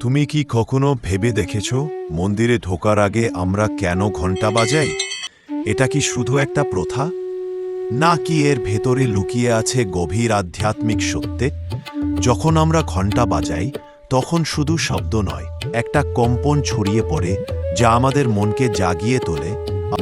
তুমি কি কখনো ভেবে দেখেছ, মন্দিরে ঢোকার আগে আমরা কেন ঘণ্টা বাজাই? এটা কি শুধু একটা প্রথা? না কি এর ভেতরে লুকিয়ে আছে গভীর আধ্যাত্মিক সত্যে? যখন আমরা ঘণ্টা বাজাই, তখন শুধু শব্দ নয়, একটা কম্পন ছড়িয়ে পড়ে যা আমাদের মনকে জাগিয়ে তোলে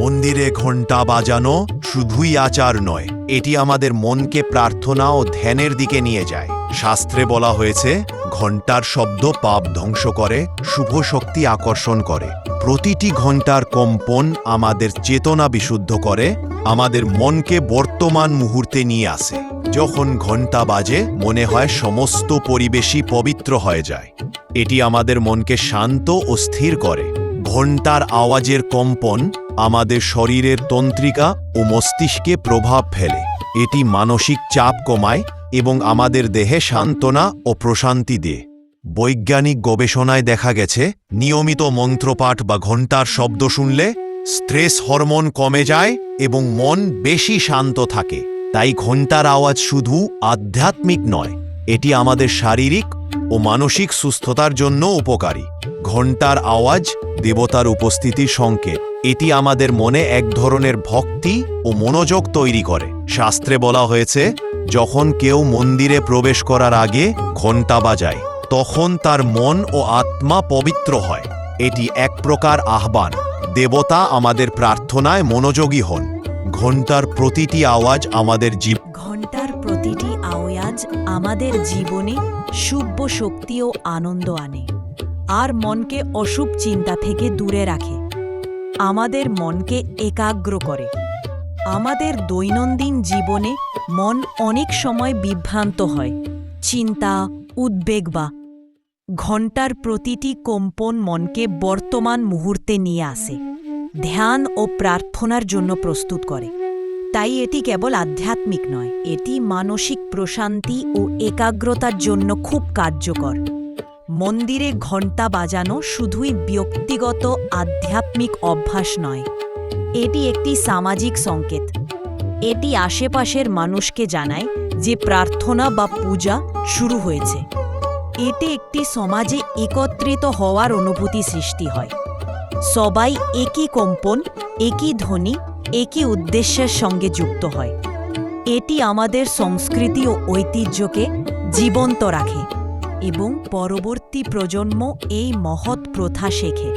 মন্দিরে ঘণ্টা বাজানো শুধুই আচার নয়, এটি আমাদের মনকে প্রার্থনা ও ধ্যানের দিকে নিয়ে যায়। শাস্ত্রে বলা হয়েছে ঘণ্টার শব্দ পাপ ধ্বংস করে, শুভ শক্তি আকর্ষণ করে। প্রতিটি ঘণ্টার কম্পন আমাদের চেতনা বিশুদ্ধ করে, আমাদের মনকে বর্তমান মুহূর্তে নিয়ে আসে। যখন ঘণ্টা বাজে, মনে হয় সমস্ত পরিবেশই পবিত্র হয়ে যায়। এটি আমাদের মনকে শান্ত ও স্থির করে। ঘণ্টার আওয়াজের কম্পন আমাদের শরীরের তন্ত্রিকা ও মস্তিষ্কে প্রভাব ফেলে। এটি মানসিক চাপ কমায় এবং আমাদের দেহে সান্ত্বনা ও প্রশান্তি দেয়। বৈজ্ঞানিক গবেষণায় দেখা গেছে, নিয়মিত মন্ত্রপাঠ বা ঘণ্টার শব্দ শুনলে স্ট্রেস হরমোন কমে যায় এবং মন বেশি শান্ত থাকে। তাই ঘণ্টার আওয়াজ শুধু আধ্যাত্মিক নয় এটি আমাদের শারীরিক ও মানসিক সুস্থতার জন্য উপকারী। ঘণ্টার আওয়াজ, দেবতার উপস্থিতির সংকেত, এটি আমাদের মনে এক ধরনের ভক্তি ও মনোযোগ তৈরি করে। শাস্ত্রে বলা হয়েছে, যখন কেউ মন্দিরে প্রবেশ করার আগে ঘণ্টা বাজায়, তখন তার মন ও আত্মা পবিত্র হয়। এটি এক প্রকার আহ্বান। দেবতা আমাদের প্রার্থনায় মনোযোগী হন। ঘণ্টার প্রতিটি আওয়াজ আমাদের জীব আওয়াজ আমাদের জীবনে শুভ শক্তি ও আনন্দ আনে। আর মনকে অশুভ চিন্তা থেকে দূরে রাখে। আমাদের মনকে একাগ্র করে। আমাদের দৈনন্দিন জীবনে মন অনেক সময় বিভ্রান্ত হয়। চিন্তা, উদ্বেগ বা ঘণ্টার প্রতিটি কম্পন মনকে বর্তমান মুহূর্তে নিয়ে আসে। ধ্যান ও প্রার্থনার জন্য প্রস্তুত করে। তাই এটি কেবল আধ্যাত্মিক নয়, এটি মানসিক প্রশান্তি ও একাগ্রতার জন্য খুব কার্যকর। মন্দিরে ঘণ্টা বাজানো শুধুই ব্যক্তিগত আধ্যাত্মিক অভ্যাস নয়, এটি একটি সামাজিক সংকেত। এটি আশেপাশের মানুষকে জানায় যে প্রার্থনা বা পূজা শুরু হয়েছে। এতে একটি সমাজে একত্রিত হওয়ার অনুভূতি সৃষ্টি হয়। সবাই একই কম্পন একই ধ্বনি, একই উদ্দেশ্যের সঙ্গে যুক্ত হয়। এটি আমাদের সংস্কৃতি ও ঐতিহ্যকে জীবন্ত রাখে এবং পরবর্তী প্রজন্ম এই মহৎ প্রথা শেখে।